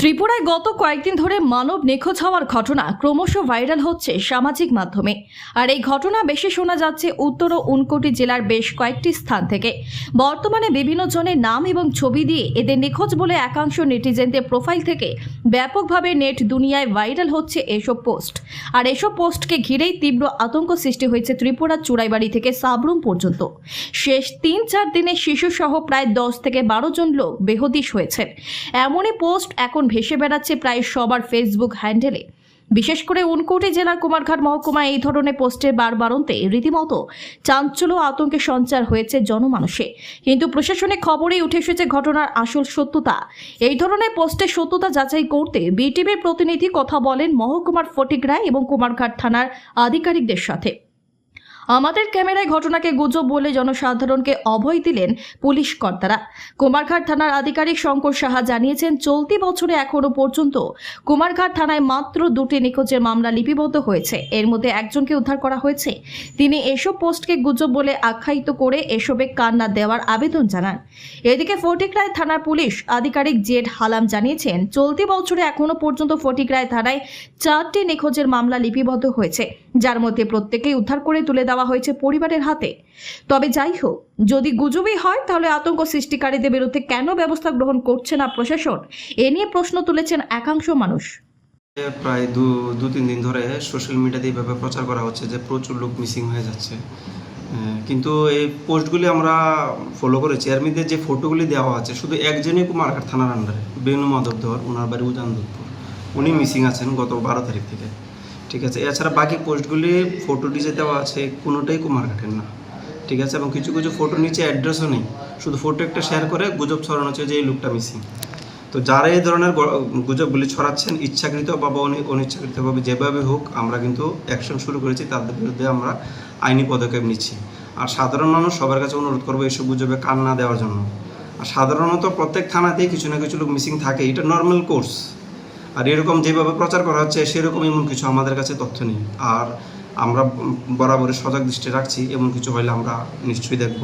ত্রিপুরায় গত কয়েকদিন ধরে মানব নিখোঁজ হওয়ার ঘটনা ক্রমশ ভাইরাল হচ্ছে সামাজিক মাধ্যমে। আর এই ঘটনা বেশি শোনা যাচ্ছে উত্তর ও উনকোটি জেলার বেশ কয়েকটি স্থান থেকে। বর্তমানে বিভিন্ন জনের নাম এবং ছবি দিয়ে এদের নিখোঁজ বলে একাংশ নেটিজেনদের প্রোফাইল থেকে ব্যাপকভাবে নেট দুনিয়ায় ভাইরাল হচ্ছে এসব পোস্ট। আর এসব পোস্টকে ঘিরেই তীব্র আতঙ্ক সৃষ্টি হয়েছে ত্রিপুরার চুড়াইবাড়ি থেকে সাবরুম পর্যন্ত। শেষ তিন চার দিনে শিশুসহ প্রায় দশ থেকে বারো জন লোক বেহদিশ হয়েছেন। এমনই পোস্ট এখন ভেসে বেড়াচ্ছে প্রায় সবার ফেসবুক হ্যান্ডেলে বিশেষ করে উনকোটি জেলার কুমারঘাট মহকুমায় এই ধরনের পোস্টের বারবারন্তে রীতিমতো চাঞ্চল্য ও আতঙ্কের সঞ্চার হয়েছে জনমানুষে। কিন্তু প্রশাসনিক খবরেই উঠে এসেছে ঘটনার আসল সত্যতা। এই ধরনের পোস্টের সত্যতা যাচাই করতে বিটিভির প্রতিনিধি কথা বলেন মহকুমার ফটিক রায় এবং কুমারঘাট থানার আধিকারিকদের সাথে। আমাদের ক্যামেরায় ঘটনাকে গুজব বলে জনসাধারণকে অভয় দিলেন পুলিশ কর্তারা। কুমারঘাট থানার আধিকারিক শঙ্কর সাহা জানিয়েছেন, চলতি বছরে এখনও পর্যন্ত কুমারঘাট থানায় মাত্র দুটি নিখোঁজের মামলা লিপিবদ্ধ হয়েছে। এর মধ্যে একজনকে উদ্ধার করা হয়েছে। তিনি এসব পোস্টকে গুজব বলে আখ্যায়িত করে এসবে কান্না দেওয়ার আবেদন জানান। এদিকে ফটিকরায় থানার পুলিশ আধিকারিক জেড হালাম জানিয়েছেন, চলতি বছরে এখনও পর্যন্ত ফটিকরায় থানায় চারটি নিখোঁজের মামলা লিপিবদ্ধ হয়েছে, যার মধ্যে প্রত্যেকেই উদ্ধার করে তুলে দেওয়া হয়েছে পরিবারের হাতে। তবে যাই হোক, যদি গুজবই হয়, তাহলে আতঙ্ক সৃষ্টিকারীদের বিরুদ্ধে কেন ব্যবস্থা গ্রহণ করছে না প্রশাসন? এ নিয়ে প্রশ্ন তুলেছেন একাংশ মানুষ। প্রায় দু দু, তিন দিন ধরে সোশ্যাল মিডিয়াতে এইভাবে প্রচার করা হচ্ছে যে প্রচুর লোক মিসিং হয়ে যাচ্ছে। কিন্তু এই পোস্টগুলি আমরা ফলো করেছি। মধ্যে যে ফটোগুলি দেওয়া আছে, শুধু একজনই কুমারঘাট থানার আন্ডারে বেনু মাধব ধর ওনার বাড়ি উজানদুরপুর উনি মিসিং আছেন গত বারো তারিখ থেকে। ঠিক আছে। এছাড়া বাকি পোস্টগুলি ফটোটি যে দেওয়া আছে, কোনোটাই কুমারঘাটের না। ঠিক আছে? এবং কিছু কিছু ফটো নিচে অ্যাড্রেসও নেই। শুধু ফটো একটা শেয়ার করে গুজব ছড়ানো হচ্ছে যে এই লোকটা মিসিং তো যারা এই ধরনের গুজবগুলি ছড়াচ্ছেন, ইচ্ছাকৃত বা অনি- অনিচ্ছাকৃতভাবে যেভাবে হোক, আমরা কিন্তু অ্যাকশন শুরু করেছি, তাদের বিরুদ্ধে আমরা আইনি পদক্ষেপ নিচ্ছি। আর সাধারণ মানুষ সবার কাছে অনুরোধ করব এইসব গুজবে কান না দেওয়ার জন্য। আর সাধারণত প্রত্যেক থানাতেই কিছু না কিছু লোক মিসিং থাকে। এটা নর্মাল কোর্স আর এরকম যেভাবে প্রচার করা হচ্ছে সেরকম এমন কিছু আমাদের কাছে তথ্য নেই। আর আমরা বরাবরই সজাগ দৃষ্টি রাখছি, এমন কিছু হলে আমরা নিশ্চয়ই দেখব।